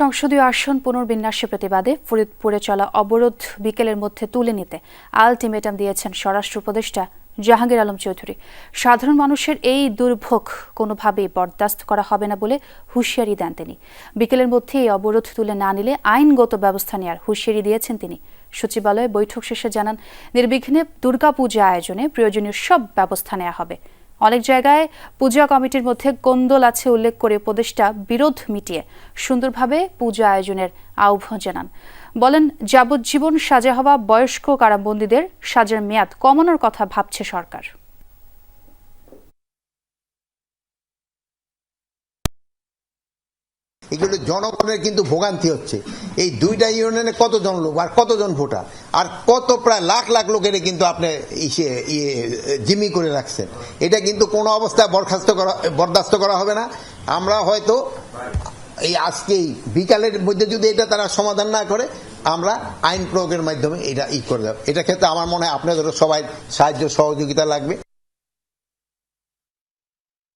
সংসদীয় আসন পুনর্বিন্যাসের প্রতিবাদে ফরিদপুরে চলা অবরোধ বিকেলের মধ্যে তুলে নিতে আলটিমেটাম দিয়েছেন স্বরাষ্ট্র উপদেষ্টা জাহাঙ্গীর আলম চৌধুরী। সাধারণ মানুষের এই দুর্ভোগ কোনোভাবেই বরদাস্ত করা হবে না বলে হুঁশিয়ারি দেন তিনি। বিকেলের মধ্যে এই অবরোধ তুলে না নিলে আইনগত ব্যবস্থা নেওয়ার হুঁশিয়ারি দিয়েছেন তিনি। সচিবালয়ে বৈঠক শেষে জানান, নির্বিঘ্নে দুর্গাপূজা আয়োজনে প্রয়োজনীয় সব ব্যবস্থা নেওয়া হবে। অনেক জায়গায় পূজা কমিটির মধ্যে কোন্দল আছে উল্লেখ করে উপদেষ্টা বিরোধ মিটিয়ে সুন্দরভাবে পূজা আয়োজনের আহ্বান জানান। বলেন, যাবজ্জীবন সাজা হওয়া বয়স্ক কারাবন্দীদের সাজার মেয়াদ কমানোর কথা ভাবছে সরকার। এগুলো জনগণের কিন্তু ভোগান্তি হচ্ছে। এই দুইটা ইউনিয়নে কতজন লোক আর কতজন ভোটার? আর কত প্রায় লাখ লাখ লোকের কিন্তু আপনি ইসে ইয়ে জিমি করে রাখছেন। এটা কিন্তু কোনো অবস্থায় বরখাস্ত করা, বরদাস্ত করা হবে না। আমরা হয়তো এই আজকেই, বিকালের মধ্যে যদি এটা তারা সমাধান না করে, আমরা আইন প্রয়োগের মাধ্যমে এটা ই করে দেব। এটা ক্ষেত্রে আমার মনে হয় আপনাদেরও সবাই সাহায্য, সহযোগিতা লাগবে।